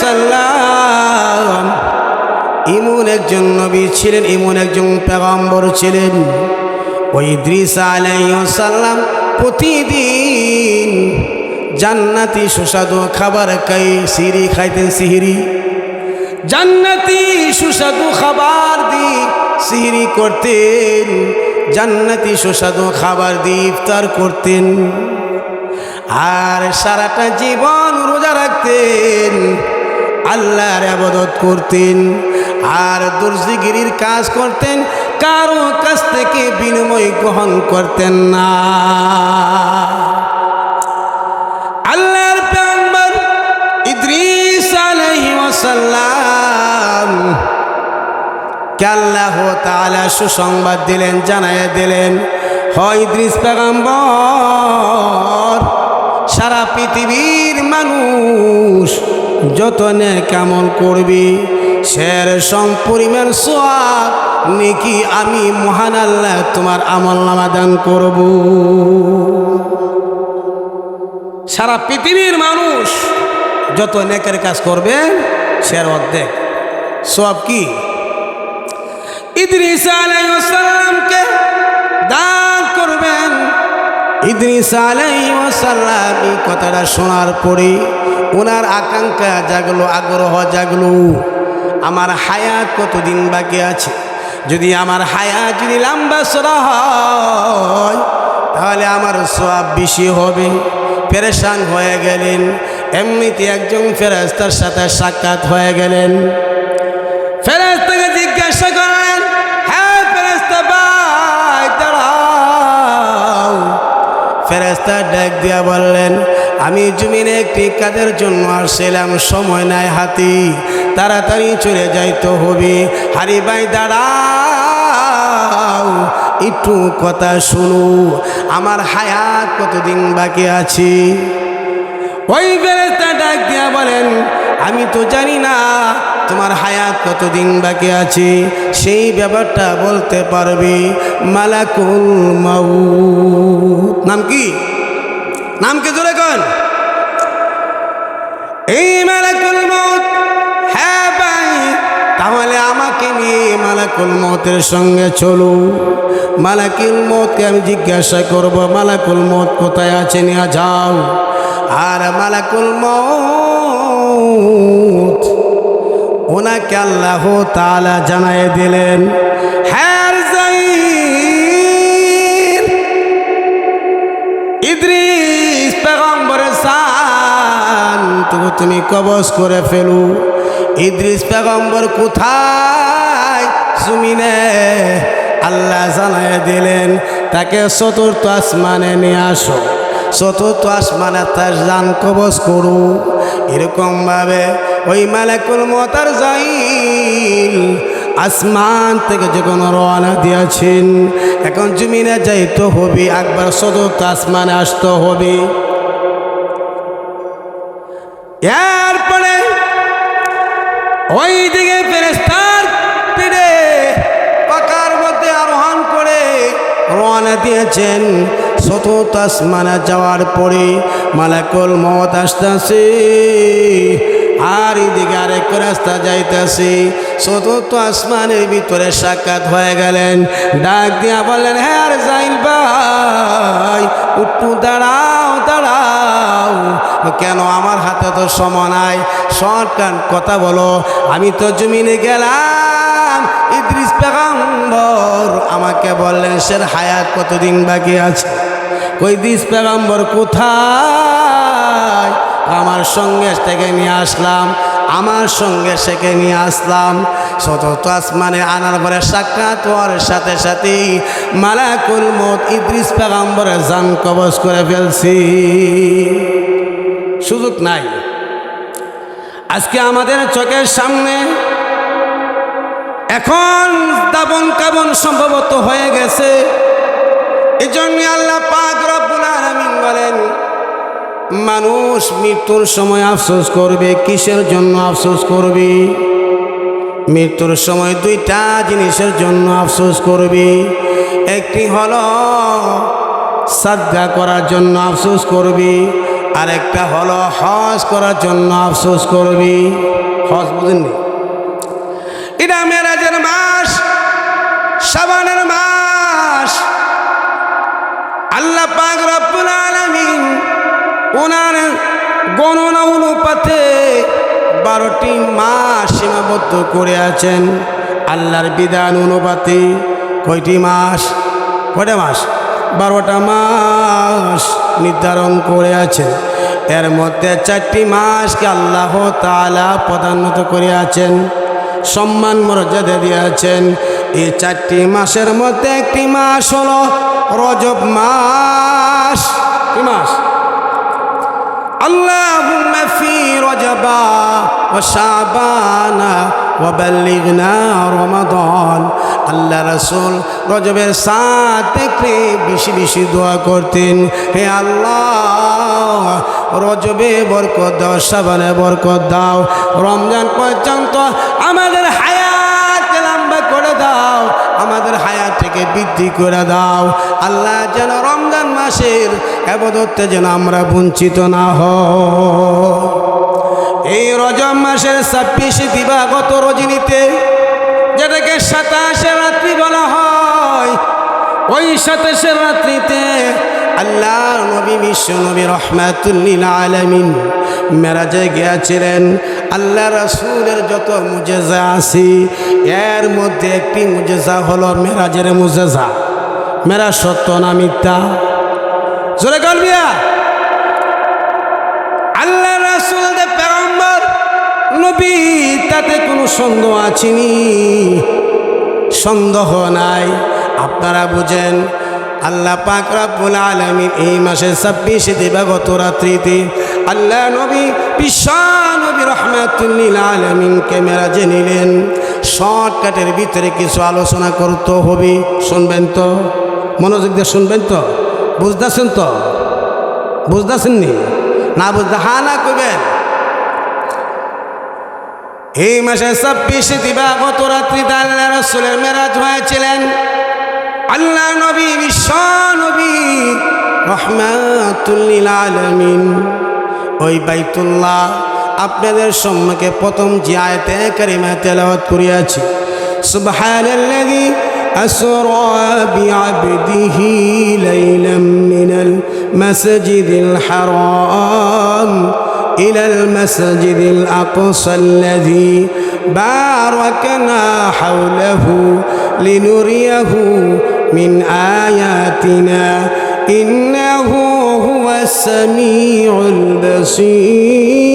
সাল্লাম। ইমন একজন নবী ছিলেন, ইমন একজন পেগম্বর ছিলেন। ওই ইদ্রিস আলাইসাল্লাম প্রতিদিন জান্নাতি সুস্বাদু খাবার খাই সিঁড়ি খাইতেন সিহিরি জান্নাতি সুস্বাদু খাবার দি সিহিরি করতেন, জান্নাতি সুস্বাদু খাবার দিয়ে ইফতার করতেন। আর সারাটা জীবন রোজা রাখতেন। আল্লাহর আবাদত করতেন আর দর্জিগিরির কাজ করতেন, কারও কাছ থেকে বিনিময় গ্রহণ করতেন না। আল্লাহর পেগম্বর ইদ্রিস আলাইহি ওয়াসাল্লাম কে আল্লাহ তাআলা সুসংবাদ দিলেন, জানাইয়া দিলেন হয় ইদ্রিস পেগম্বর, সারা পৃথিবীর মানুষ যত কেমন করবি? সের সম্পরিমাণ সোয়াব, নেকি আমি মহান আল্লাহ তোমার আমল নামা দান করব। সারা পৃথিবীর মানুষ যত নেকের কাজ করবে সের অর্ধেক। সব কি? ইদ্রিস আলাইসাল্লামকে দান করবেন। ইদ্রিস আলাইসাল্লাম এই কথাটা শোনার পরে ওনার আকাঙ্ক্ষা জাগলো, আগ্রহ জাগলো। আমার হায়াত কতদিন বাকি আছে? যদি আমার হায়াত যদি লম্বা সরা হয়, তাহলে আমার সব বেশি হবে। পেরেশান হয়ে গেলেন। এমনিতে একজন ফেরাস্তার সাথে সাক্ষাৎ হয়ে গেলেন। ফেরেস্তাকে জিজ্ঞাসা করেন হ্যাঁ ফেরেস্তা ভাই ফেরেস্তা ডাক দিয়া বললেন আমি জমিনে একটি কাজের জন্য আসছিলাম, সময় নাই হাতি। তাড়াতাড়ি চলে যাইতে হবে। হারি ভাই, দাঁড়াও, একটু কথা শুনু। আমার হায়াত কতদিন বাকি আছে? ওই ফেরেস্তা ডাক দিয়া বলেন, আমি তো জানি না তোমার হায়াত কতদিন বাকি আছে। সেই ব্যাপারটা বলতে পারবে। মালাকুল মাউ নাম কি? নাম কি জোরে কন? এই মালাকুল মৌত হ্যাঁ ভাই, তাহলে আমাকে নিয়ে মালাকুল মতের সঙ্গে চলো। মালাকুল মতকে আমি জিজ্ঞাসা করব, মালাকুল মত কোথায় আছে নিয়ে যাও। আর মালাকুল মত ওনাকে আল্লাহ তালা জানাই দিলেন হ্যাঁ ইদ্রিস পেগম্বরে সান, তবু তুমি কবজ করে ফেলু। ইদ্রিস পেগম্বর কোথায়? জমিনে আল্লাহ জানাই দিলেন, তাকে চতুর্থ আসমানে নিয়ে আসো। চতুর্থ আসমানে তার যান কবজ করু। এরকমভাবে ওই মালাকুল মতার যাই আসমান থেকে যখন রওনা দিয়েছেন, এখন জমিনে যাইতে হবে, একবার চতুর্থ আসমানে আসতে হবে। এরপরে ওই দিকে ফেরেস্তার পিড়ে পাকার মধ্যে আরোহণ করে রওনা দিয়েছেন শত আসমানে যাওয়ার পরে মালাকুল মত আসতেছে আর এদিকে আরেক রাস্তা যাইতেছে। চতুর্থ আসমানের ভিতরে সাক্ষাৎ হয়ে গেলেন। ডাক দিয়া বললেন হ্যাঁ যাইল ভাই একটু দাঁড়াও দাঁড়াও। কেন আমার হাতে তো সময় নাই? সরকার কথা বলো। আমি তো জমিনে গেলাম। ইদ্রিস পেগম্বর আমাকে বললেন, সের হায়াত কতদিন বাকি আছে? কই দিস পেগম্বর, কোথায়? আমার সঙ্গে থেকে নিয়ে আসলাম, আমার সঙ্গে সেকে নিয়ে আসলাম। চতুর্থ আসমানে আনার পরে সাক্ষাৎ হওয়ার সাথে সাথেই মালাকুল মত ইদ্রিস পেগম্বরের জান কবজ করে ফেলছি। সুযোগ নাই। আজকে আমাদের চোখের সামনে এখন দাবন কাবন সম্ভবত হয়ে গেছে। এই জন্য আল্লাহ পাক রব্বুল আলামিন বলেন মানুষ মৃত্যুর সময় আফসোস করবে, কিসের জন্য আফসোস করবে? মৃত্যুর সময় দুইটা জিনিসের জন্য আফসোস করবে। একটি হলো সাদগা করার জন্য আফসোস করবে, আরেকটা হলো হজ করার জন্য আফসোস করবি। হজ বুঝেননি? এটা মেরাজের মাস, সাবানের মাস। আল্লাহ পাক রব্বুল আলামিন ওনার গণনা অনুপাতে বারোটি মাস সীমাবদ্ধ করে আছেন। আল্লাহর বিধান অনুপাতে কয়টি মাস? কয়টা মাস? বারোটা মাস নির্ধারণ করে আছেন। এর মধ্যে চারটি মাসকে আল্লাহ তালা প্রধানত করে আছেন। সম্মান মর্যাদা দিয়েছেন এই চারটি মাসের মধ্যে একটি মাস হলো রজব মাস। কি মাস? اللهم في رجبا وشعبان وبلغنا رمضان আল্লাহ রসুল রজবের সাত দেখলে বেশি বেশি দোয়া করতেন হে আল্লাহ রজবে বরকত দাও সাবানে বরকত দাও রমজান পর্যন্ত আমাদের হায়াত লম্বা করে দাও, আমাদের হায়াত থেকে বৃদ্ধি করে দাও। আল্লাহ যেন রমজান মাসের আবাদতে যেন আমরা বঞ্চিত না হ এই রজব মাসের ছাব্বিশে দিবাগত রজনীতে যেটাকে সাতাশে রাত্রি বলা হয়, ওই সাতাশে রাত্রিতে আল্লাহ নবী বিশ্ব নবী রহমাতুল্লিল আলমিন মেরাজে গিয়েছিলেন। আল্লাহ রসুলের যত মুজেজা আছে এর মধ্যে একটি মুজেজা হলো মেরাজের মুজেজা। মেরা সত্য না মিথ্যা? জোরে গলবিয়া আল্লাহ রাসুল দে পেগম্বর নবী তাতে কোনো সন্দেহ আছেনি? সন্দেহ নাই। আপনারা বুঝেন, আল্লাহ পাক রাব্বুল আলামিন এই মাসে ছাব্বিশে দিবাগত রাত্রিতে আল্লাহ নবী বিশ্বা নবী রহমাতুল্লিল আলমিনকে মেরাজে নিলেন। শর্টকাটের ভিতরে কিছু আলোচনা করতে হবে। শুনবেন তো? মনোযোগ দিয়ে শুনবেন তো? বুঝতেছেন তো? বুঝতেছেন নি না বুঝতে হা না করবেন এই মাসে ছাব্বিশে দিবাগত রাত্রিতে আল্লাহ রসুলের মেরাজ হয়েছিলেন। আল্লাহ নবী, বিশ্ব নবী রহমাতুল্লিল আলমিন। ওই বাইতুল্লাহ আপনাদের সম্মুখে প্রথম যে আয়তে কারিমা তেলাওয়াত করিয়াছি সুবহানাল্লাযী أسرى بعبده ليلا من المسجد الحرام إلى المسجد الأقصى الذي باركنا حوله لنريه من آياتنا إنه هو السميع البصير